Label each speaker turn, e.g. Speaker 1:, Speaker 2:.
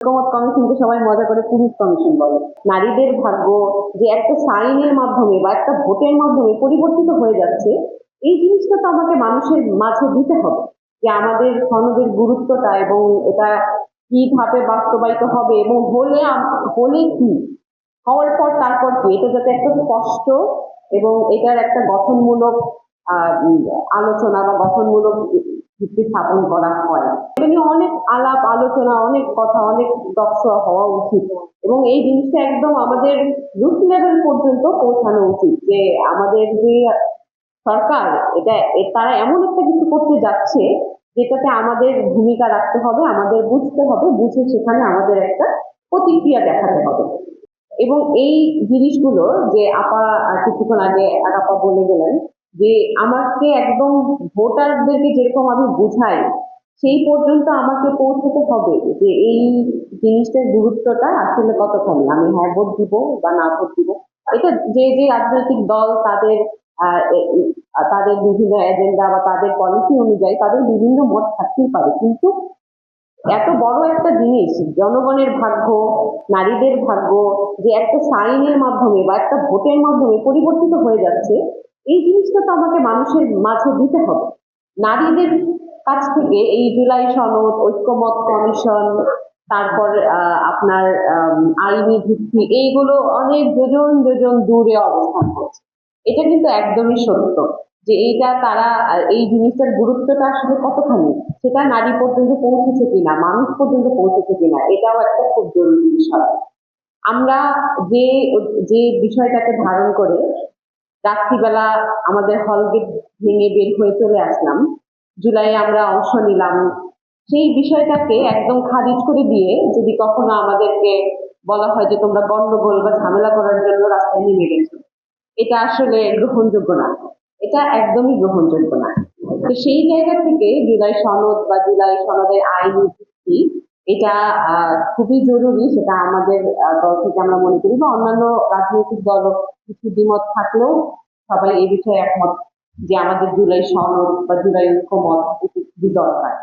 Speaker 1: ঐক্যমত কমিশনকে সবাই মজা করে পুরুষ কমিশন বলে। নারীদের ভাগ্য যে একটা সাইনের মাধ্যমে বা একটা ভোটের মাধ্যমে পরিবর্তিত হয়ে যাচ্ছে, এই জিনিসটা তো আমাকে মানুষের মাঝে দিতে হবে যে আমাদের সনদের গুরুত্বটা এবং এটা কীভাবে বাস্তবায়িত হবে এবং হলে হলে কি? হওয়ার পর তারপর কি? এটা যাতে একটা স্পষ্ট এবং এটার একটা গঠনমূলক আলোচনা বা গঠনমূলক ভিত্তি স্থাপন করা হয়। এটা নিয়ে অনেক আলাপ, আলোচনা, অনেক কথা, অনেক দক্ষ হওয়া উচিত। এবং এই জিনিসটা একদম আমাদের রুট লেভেল পর্যন্ত পৌঁছানো উচিত যে আমাদের যে সরকার, এটা তারা এমন একটা কিছু করতে যাচ্ছে যেটাতে আমাদের ভূমিকা রাখতে হবে, আমাদের বুঝতে হবে, বুঝে সেখানে আমাদের একটা প্রতিক্রিয়া দেখাতে হবে। এবং এই জিনিসগুলো যে আপা, কিছুক্ষণ আগে এক আপা বলে গেলেন যে আমাকে একদম ভোটারদেরকে যেরকম আমি বুঝাই, সেই পর্যন্ত আমাকে পৌঁছতে হবে যে এই জিনিসটার গুরুত্বটা আসলে কতখানি আমি হ্যাঁ ভোট দিব বা না ভোট দিব। এটা যে যে রাজনৈতিক দল তাদের তাদের বিভিন্ন এজেন্ডা বা তাদের পলিসি অনুযায়ী তাদের বিভিন্ন মত থাকতেই পারে। কিন্তু এত বড় একটা জিনিস, জনগণের ভাগ্য, নারীদের ভাগ্য, যে একটা সাইনের মাধ্যমে বা একটা ভোটের মাধ্যমে পরিবর্তিত হয়ে যাচ্ছে এই জিনিসটা তো আমাকে মানুষের মাঝে দিতে হবে। নারীদের কাছ থেকে এই জুলাই সনদ, ঐক্যমত কমিশন, তারপর আপনার আইনি ভিত্তি, এইগুলো অনেক যোজন যোজন দূরে অবস্থান করছে। এটা কিন্তু একদমই সত্য যে এইটা তারা এই জিনিসটার গুরুত্বটা আসলে কতখানি? সেটা নারী পর্যন্ত পৌঁছেছে কিনা, মানুষ পর্যন্ত পৌঁছেছে কিনা, এটাও একটা খুব জরুরি বিষয়। আমরা যে যে বিষয়টাকে ধারণ করে রাত্রিবেলা আমাদের হল গেট ভেঙে বের হয়ে চলে আসলাম। জুলাইয়ে আমরা অংশ নিলাম। সেই বিষয়টাকে একদম খারিজ করে দিয়ে যদি কখনো আমাদেরকে বলা হয় যে তোমরা গন্ডগোল বা ঝামেলা করার জন্য রাস্তায় নেমে গেছো, এটা আসলে গ্রহণযোগ্য না। এটা একদমই গ্রহণযোগ্য না। তো সেই জায়গা থেকে জুলাই সনদ বা জুলাই সনদের আইনি ভিত্তি, এটা খুবই জরুরি। সেটা আমাদের দল থেকে আমরা মনে করি বা অন্যান্য রাজনৈতিক দল কিছু দ্বিমত থাকলেও সবাই এই বিষয়ে একমত যে আমাদের জুলাই সনদ বা জুলাই ঐক্যমত এটি খুবই দরকার